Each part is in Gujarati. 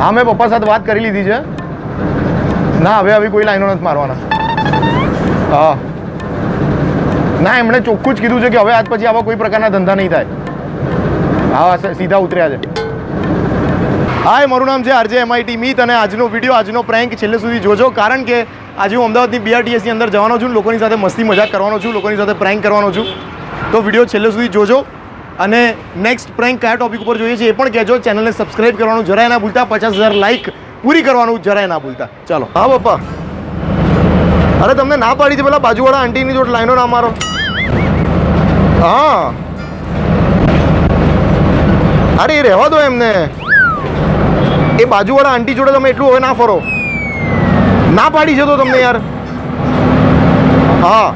હા, મેં પપ્પા સાથે વાત કરી લીધી છે. ના, હવે આવી કોઈ લાઈનો નથી મારવાના. હા. ના, એમણે ચોખ્ખું જ કીધું છે કે હવે આજ પછી આવા કોઈ પ્રકારના ધંધા નહીં થાય. હા સીધા ઉતર્યા છે. હાય, મારું નામ છે આરજે એમઆઈટી. મીત અને આજનો વીડિયો, આજનો પ્રેન્ક છેલ્લે સુધી જોજો. કારણ કે આજે હું અમદાવાદની બીઆરટીએસની અંદર જવાનો છું લોકોની સાથે મસ્તી મજાક કરવાનો છું, લોકોની સાથે પ્રેન્ક કરવાનો છું. તો વીડિયો છેલ્લે સુધી જોજો. અને નેક્સ્ટ પ્રેન્ક કયા ટોપિક ઉપર જોઈએ છે એ પણ કહેજો. ચેનલને સબસ્ક્રાઇબ કરવાનું જરાય ના ભૂલતા. પચાસ હજાર લાઇક પૂરી કરવાનું જરાય ના ભૂલતા. ચાલો. હા, પપ્પા. અરે, તમને ના પાડી છે પેલા બાજુવાળા આંટીની જોડે લાઈનો ના મારો. હા. અરે, એ રહેવા દો એમને. એ બાજુવાળા આંટી જોડે તમે એટલું હવે ના ફરો. ના પાડી છે તો તમને યાર. હા.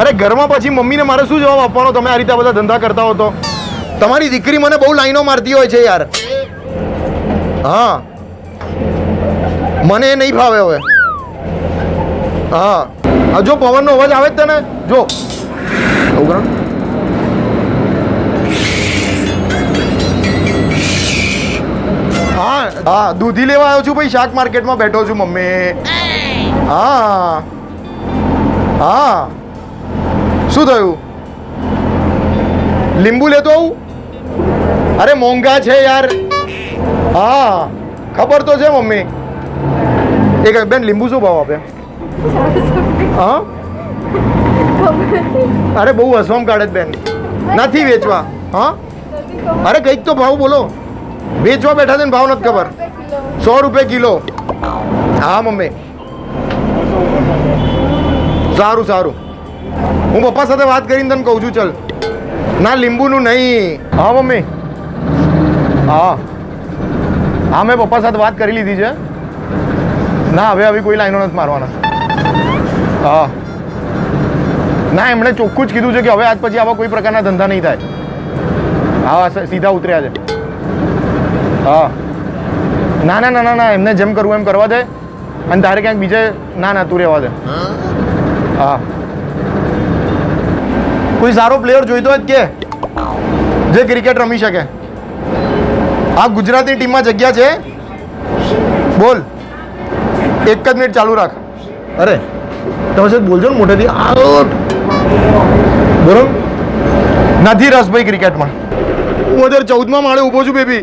અરે ઘરમાં પછી મમ્મીને મારે શું જવાબ આપવાનો? તમે આ રીતે બધા ધંધા કરતા હો તો. તમારી દીકરી મને બહુ લાઈનો મારતી હોય છે યાર. હા. મને એ નહીં ફાવે હવે. હા. જો પવનનો અવાજ આવે જ તને? જો. હા હા. દૂધી લેવા આવ્યો છું ભાઈ. શાક માર્કેટમાં બેઠો છું મમ્મી. હા. હા. શું થયું? લીંબુ લેતો આવું? અરે, મોંઘા છે યાર. હા, ખબર તો છે મમ્મી. એક બેન, લીંબુ શું ભાવ આપે? હા? અરે, બહુ હસવામ કાઢે બેન. નથી વેચવા. હા? અરે, કંઈક તો ભાવ બોલો. વેચવા બેઠા છે ને ભાવ નથી ખબર. સો રૂપિયા કિલો. હા, મમ્મી. સારું સારું. હું પપ્પા સાથે વાત કરીને તને કહું છું ચલ. ના લીંબુનું નહીં. હા મમ્મી. હા. હા મેં પપ્પા સાથે વાત કરી લીધી છે. ના હવે આવી કોઈ લાઈનો નથી મારવાના. હા. ના એમણે ચોખ્ખું જ કીધું છે કે હવે આજ પછી આવા કોઈ પ્રકારના ધંધા નહીં થાય. હા સીધા ઉતર્યા છે. હા. ના ના ના ના ના એમને જેમ કરવું એમ કરવા દે. અને તારે ક્યાંક બીજે ના ના તું રહેવા દે. હા. કોઈ સારો પ્લેયર જોઈતો હોય તો કે જે ક્રિકેટ રમી શકે. આ ગુજરાતી ટીમમાં જગ્યા છે. બોલ. એક જ મિનિટ ચાલુ રાખ. અરે તમે સાહેબ બોલજો ને મોટેથી આઉટ. બરોબર નથી રસ ભાઈ ક્રિકેટમાં હું અત્યારે ચૌદમાં માળે ઊભો છું બેબી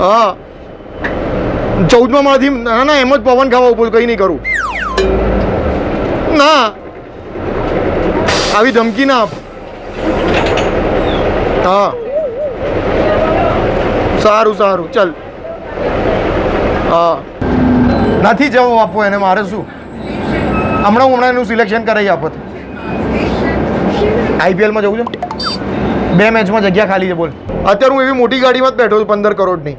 હા. ચૌદમાં માળથી ના ના એમ જ પવન ખાવા ઊભો કંઈ નહીં કરું ના આવી ધમકી ના આપ. હા. સારું સારું. ચાલ. હા. નથી જવાબ આપવો એને, મારે શું? હમણાં હું હમણાં એનું સિલેક્શન કરાવી આપત આઈપીએલમાં જવું છે? બે મેચમાં જગ્યા ખાલી છે, બોલ. અત્યારે હું એવી મોટી ગાડીમાં જ બેઠો છું, પંદર કરોડની.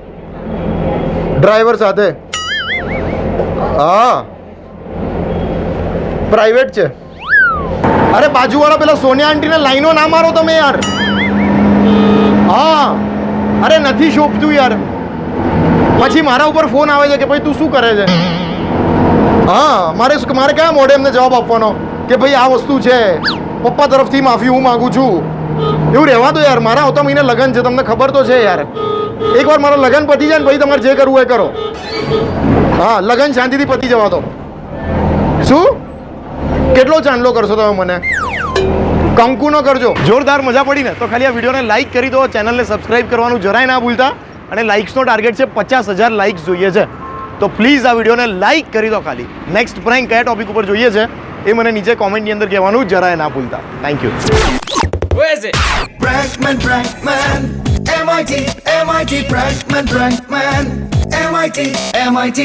ડ્રાઈવર સાથે. હા. પ્રાઇવેટ છે. અરે બાજુવાળા પેલા સોનિયા આંટીને લાઈનો ના મારો તમે યાર. હા. અરે નથી શોભતું યાર. પછી મારા ઉપર ફોન આવે છે કે ભાઈ તું શું કરે છે? હા, મારે મારે કયા મોઢે એમને જવાબ આપવાનો? કે ભાઈ આ વસ્તુ છે. પપ્પા તરફથી માફી હું માગું છું. એવું રહેવા દો યાર, મારા આવતા મહિને લગ્ન છે, તમને ખબર તો છે યાર. એકવાર મારા લગ્ન પતી જાય ને ભાઈ તમારે જે કરવું એ કરો. હા, લગ્ન શાંતિથી પતી જવા દો. શું? કેટલો ચાંદલો કરશો તમે મને? કંકુનો કરજો. જોરદાર મજા પડી ને. તો ખાલી આ વિડીયોને લાઈક કરી દો ચેનલને સબસ્ક્રાઇબ કરવાનું જરાય ના ભૂલતા. અને લાઇક્સનો ટાર્ગેટ છે પચાસ હજાર લાઇક્સ જોઈએ છે. તો પ્લીઝ આ વિડીયોને લાઈક કરી દો ખાલી. નેક્સ્ટ પ્રેન્ક કયા ટોપિક ઉપર જોઈએ છે એ મને નીચે કોમેન્ટની અંદર કહેવાનું જરાય ના ભૂલતા. Thank you? Prankman, Prankman, MIT, MIT, Brankman, Brankman, MIT, MIT.